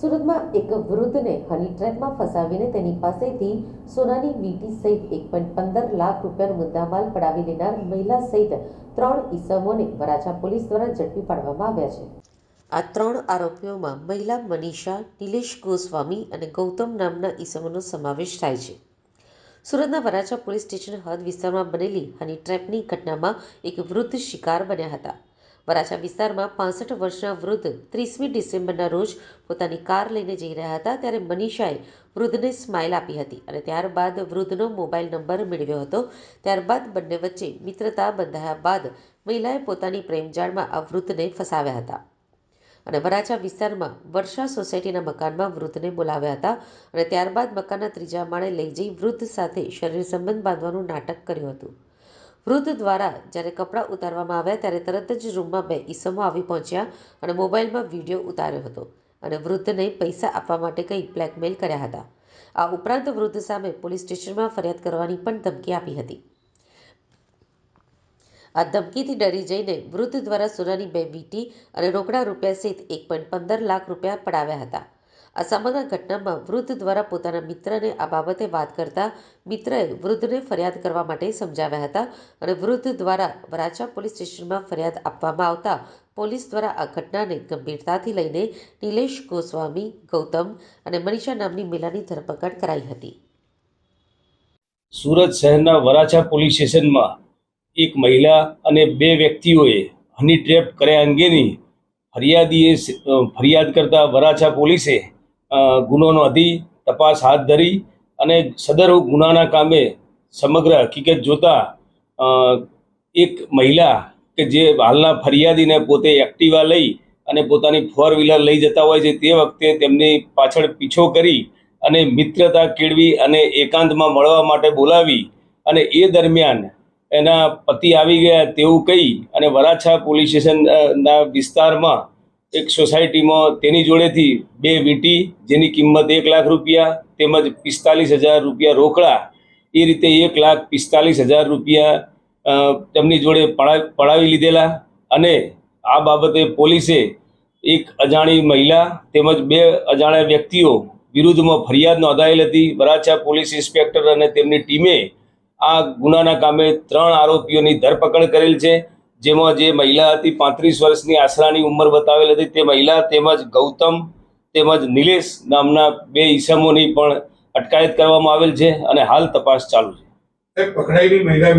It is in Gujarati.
સુરતમાં એક વૃદ્ધને હની ટ્રેપમાં ફસાવીને તેની પાસેથી સોનાની વીટી સહિત એક પોઈન્ટ પંદર લાખ રૂપિયાનો મુદ્દામાલ પડાવી લેનાર મહિલા સહિત ત્રણ ઈસમોને વરાછા પોલીસ દ્વારા ઝડપી પાડવામાં આવ્યા છે. આ ત્રણ આરોપીઓમાં મહિલા મનીષા, નિલેશ ગોસ્વામી અને ગૌતમ નામના ઈસમોનો સમાવેશ થાય છે. સુરતના વરાછા પોલીસ સ્ટેશન હદ વિસ્તારમાં બનેલી હની ટ્રેપની ઘટનામાં એક વૃદ્ધ શિકાર બન્યા હતા. વરાછા વિસ્તારમાં પાસઠ વર્ષના વૃદ્ધ ત્રીસમી ડિસેમ્બરના રોજ પોતાની કાર લઈને જઈ રહ્યા હતા, ત્યારે મનીષાએ વૃદ્ધને સ્માઇલ આપી હતી અને ત્યારબાદ વૃદ્ધનો મોબાઈલ નંબર મેળવ્યો હતો. ત્યારબાદ બંને વચ્ચે મિત્રતા બંધાયા બાદ મહિલાએ પોતાની પ્રેમજાળમાં આ વૃદ્ધને ફસાવ્યા હતા. અને વરાછા વિસ્તારમાં વર્ષા સોસાયટીના મકાનમાં વૃદ્ધને બોલાવ્યા હતા અને ત્યારબાદ મકાનના ત્રીજા માળે લઈ જઈ વૃદ્ધ સાથે શરીર સંબંધ બાંધવાનું નાટક કર્યું હતું. વૃદ્ધ દ્વારા જ્યારે કપડાં ઉતારવામાં આવ્યા ત્યારે તરત જ રૂમમાં બે ઈસમો આવી પહોંચ્યા અને મોબાઈલમાં વીડિયો ઉતાર્યો હતો અને વૃદ્ધને પૈસા આપવા માટે કંઈ બ્લેકમેલ કર્યા હતા. આ ઉપરાંત વૃદ્ધ સામે પોલીસ સ્ટેશનમાં ફરિયાદ કરવાની પણ ધમકી આપી હતી. આ ધમકીથી ડરી જઈને વૃદ્ધ દ્વારા સોનાની બે વીંટી અને રોકડા રૂપિયા સહિત એક પોઈન્ટ પંદર લાખ રૂપિયા પડાવ્યા હતા. આ સમગ્ર ઘટનામાં વૃદ્ધ દ્વારા પોતાના મિત્રને આ બાબતે વાત કરતા મિત્રએ વૃદ્ધને ફરિયાદ કરવા માટે સમજાવ્યા હતા અને વૃદ્ધ દ્વારા વરાછા પોલીસ સ્ટેશનમાં ફરિયાદ આપવામાં આવતા પોલીસ દ્વારા આ ઘટનાને ગંભીરતાથી લઈને નિલેશ ગોસ્વામી, ગૌતમ અને મનીષા નામની મહિલાની ધરપકડ કરાઈ હતી. સુરત શહેરના વરાછા પોલીસ સ્ટેશનમાં એક મહિલા અને બે વ્યક્તિઓએ હની ટ્રેપ કર્યા અંગેની ફરિયાદીએ ફરિયાદ કરતા વરાછા પોલીસે અ, ગુનો નોંધી તપાસ હાથ ધરી અને સદર ગુનાના કામે સમગ્ર હકીકત જોતા એક મહિલા કે જે હાલના ફરિયાદીને પોતે એક્ટિવા લઈ અને પોતાની ફોર વ્હીલર લઈ જતા હોય છે તે વખતે તેમની પાછળ પીછો કરી અને મિત્રતા કેળવી અને એકાંતમાં મળવા માટે બોલાવી અને એ દરમિયાન એના પતિ આવી ગયા તેવું કહી અને વરાછા પોલીસ સ્ટેશનના વિસ્તારમાં એક સોસાયટીમાં તેની જોડેથી બે વીંટી, જેની કિંમત એક લાખ રૂપિયા તેમજ પિસ્તાલીસ હજાર રૂપિયા રોકડા, એ રીતે એક લાખ પિસ્તાલીસ હજાર રૂપિયા તેમની જોડે પડા પડાવી લીધેલા અને આ બાબતે પોલીસે એક અજાણી મહિલા તેમજ બે અજાણ્યા વ્યક્તિઓ વિરુદ્ધમાં ફરિયાદ નોંધાયેલ હતી. વરાછા પોલીસ ઇન્સ્પેક્ટર અને તેમની ટીમે આ ગુનાના કામે ત્રણ આરોપીઓની ધરપકડ કરેલ છે. જેમાં જે મહિલા હતી પાંત્રીસ વર્ષની આશરાની ઉંમર બતાવેલ હતી, તે મહિલા તેમજ ગૌતમ તેમજ નિલેશ નામના બે ઈસમોની પણ અટકાયત કરવામાં આવેલ છે અને હાલ તપાસ ચાલુ છે.